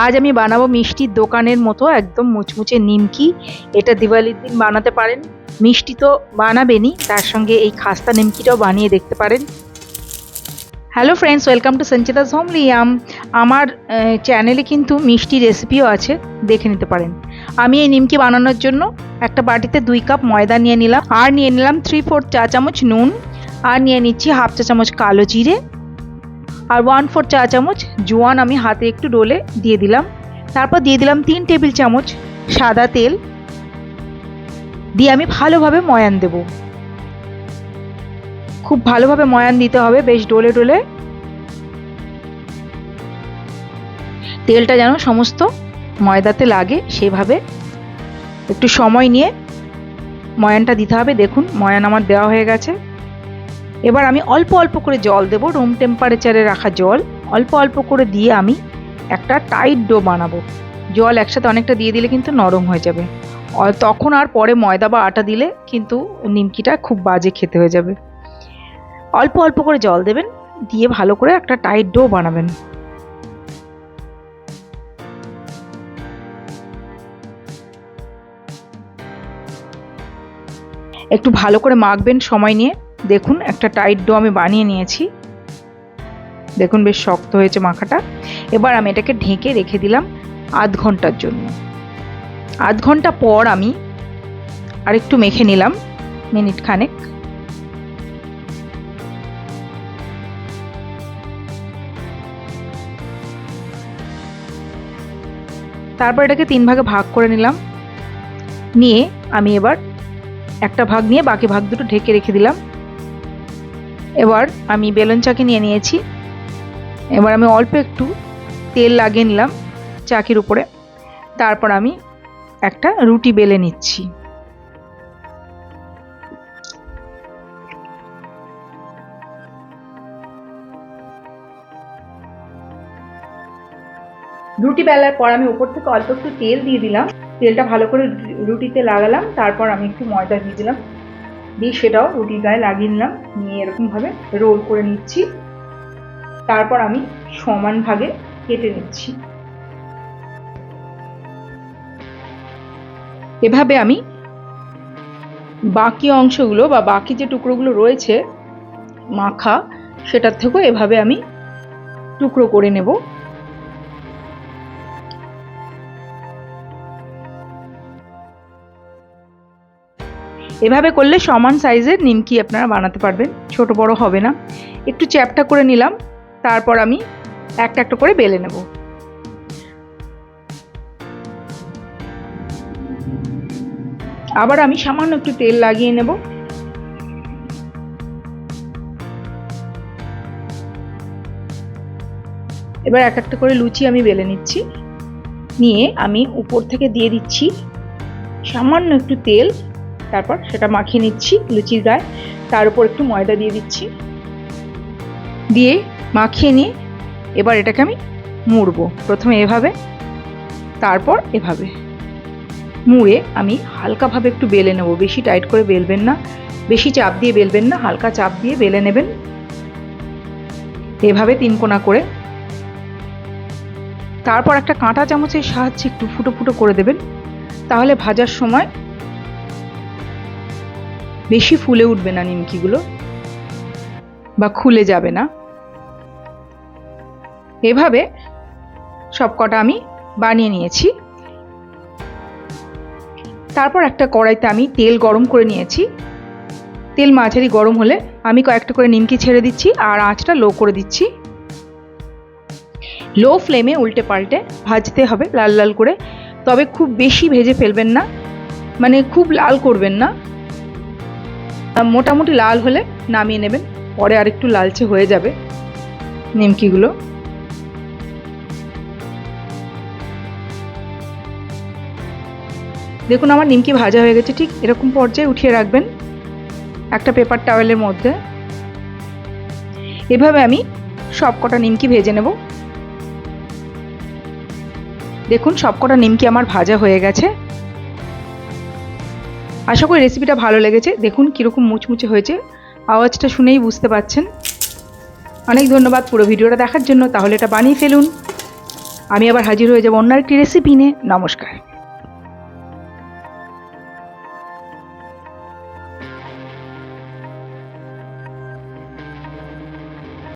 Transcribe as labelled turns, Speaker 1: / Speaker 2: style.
Speaker 1: আজ আমি বানাবো মিষ্টির দোকানের মতো একদম মুচমুচে নিমকি। এটা দিওয়ালির দিন বানাতে পারেন। মিষ্টি তো বানাবেনই, তার সঙ্গে এই খাস্তা নিমকিটাও বানিয়ে দেখতে পারেন। Hello friends welcome to Sanchita's আম আমার চ্যানেলে কিন্তু মিষ্টি রেসিপিও আছে, দেখে নিতে পারেন। আমি এই নিমকি বানানোর জন্য একটা বাটিতে দুই কাপ ময়দা নিয়ে নিলাম। আর নিয়ে নিলাম থ্রি ফোর চা চামচ নুন। আর নিয়ে নিচ্ছি হাফ চা চামচ কালো জিরে। আর ওয়ান ফোর চা চামচ জোয়ান আমি হাতে একটু ডোলে দিয়ে দিলাম। তারপর দিয়ে দিলাম তিন টেবিল চামচ সাদা তেল। দিয়ে আমি ভালোভাবে ময়ান দেব। খুব ভালোভাবে ময়ান দিতে হবে, বেশ ডোলে ডোলে। তেলটা যেন সমস্ত ময়দাতে লাগে, সেভাবে একটু সময় নিয়ে ময়ানটা দিতে হবে। দেখুন, ময়ান আমার দেওয়া হয়ে গেছে। এবার আমি অল্প অল্প করে জল দেব রুম টেম্পারেচারে রাখা জল। অল্প অল্প করে দিয়ে আমি একটা টাইট ডো বানাবো। জল একসাথে অনেকটা দিয়ে দিলে কিন্তু নরম হয়ে যাবে। তখন আর পরে ময়দা বা আটা দিলে কিন্তু নিমকিটা খুব বাজে খেতে হয়ে যাবে। অল্প অল্প করে জল দেবেন, দিয়ে ভালো করে একটা টাইট ডো বানাবেন। একটু ভালো করে মাখবেন সময় নিয়ে। দেখুন, একটা টাইট ডো আমি বানিয়ে নিয়েছি। দেখুন, বেশ শক্ত হয়েছে মাখাটা। এবার আমি এটাকে ঢেকে রেখে দিলাম আধ ঘণ্টার জন্য। আধ ঘণ্টা পর আমি আরেকটু মেখে নিলাম মিনিট খানেক। তারপর এটাকে তিন ভাগে ভাগ করে নিলাম। নিয়ে আমি এবার একটা ভাগ নিয়ে বাকি ভাগ দুটো ঢেকে রেখে দিলাম। এবার আমি বেলুন চাকি নিয়ে নিয়েছি। এবার আমি অল্প একটু তেল লাগিয়ে নিলাম চাকির উপরে। তারপর আমি একটা রুটি বেলে নিচ্ছি। রুটি বেলার পর আমি উপর থেকে অল্প একটু তেল দিয়ে দিলাম। তেলটা ভালো করে রুটিতে লাগালাম। তারপর আমি একটু ময়দা দিয়ে দিলাম। দিয়ে সেটাও রুটির গায়ে লাগিয়ে নিলাম। নিয়ে এরকমভাবে রোল করে নিচ্ছি। তারপর আমি সমান ভাগে কেটে নিচ্ছি। এভাবে আমি বাকি অংশগুলো বা বাকি যে টুকরোগুলো রয়েছে, মাখা, সেটার থেকেও এভাবে আমি টুকরো করে নেব। এভাবে করলে সমান সাইজের নিমকি আপনারা বানাতে পারবেন, ছোট বড় হবে না। একটু চ্যাপটা করে নিলাম, তারপর আমি একটা একটা করে বেলে নেব। আবার আমি সামান্য একটু তেল লাগিয়ে নেব। এবার এক একটা করে লুচি আমি বেলে নিচ্ছি। নিয়ে আমি উপর থেকে দিয়ে দিচ্ছি সামান্য একটু তেল। তারপর সেটা মাখিয়ে নিচ্ছি লুচির গায়ে। তার উপর একটু ময়দা দিয়ে দিচ্ছি। দিয়ে মাখিয়ে নিয়ে এবার এটাকে আমি মুড়বো। প্রথমে এভাবে, তারপর এভাবে। মুড়ে আমি হালকাভাবে একটু বেলে নেব। বেশি টাইট করে বেলবেন না। বেশি চাপ দিয়ে বেলবেন না। হালকা চাপ দিয়ে বেলে নেবেন। এভাবে তিন কোনা করে। তারপর একটা কাঁটা চামচের সাহায্যে একটু ফুটো ফুটো করে দেবেন। তাহলে ভাজার সময় বেশি ফুলে উঠবে না নিমকিগুলো, বা খুলে যাবে না। এভাবে সব কটা আমি বানিয়ে নিয়েছি। তারপর একটা কড়াইতে আমি তেল গরম করে নিয়েছি। তেল মাঝারি গরম হলে আমি কয়েকটা করে নিমকি ছেড়ে দিচ্ছি আর আঁচটা লো করে দিচ্ছি। লো ফ্লেমে উল্টে পাল্টে ভাজতে হবে লাল লাল করে। তবে খুব বেশি ভেজে ফেলবেন না। মানে খুব লাল করবেন না। মোটামুটি লাল হলে নামিয়ে নেবেন। পরে আর একটু লালচে হয়ে যাবে নিমকিগুলো। দেখুন, আমার নিমকি ভাজা হয়ে গেছে। ঠিক এরকম পর্যায়ে উঠিয়ে রাখবেন একটা পেপার টাওয়েলের মধ্যে। এভাবে আমি সব কটা নিমকি ভেজে নেব। দেখুন সব কটা নিমকি আমার ভাজা হয়ে গেছে। আশা করি রেসিপিটা ভালো লেগেছে। দেখুন কীরকম মুচমুচে হয়েছে। আওয়াজটা শুনেই বুঝতে পাচ্ছেন। অনেক ধন্যবাদ পুরো ভিডিওটা দেখার জন্য। তাহলে এটা বানিয়ে ফেলুন। আমি আবার হাজির হয়ে যাব অন্য একটি রেসিপি নিয়ে। নমস্কার।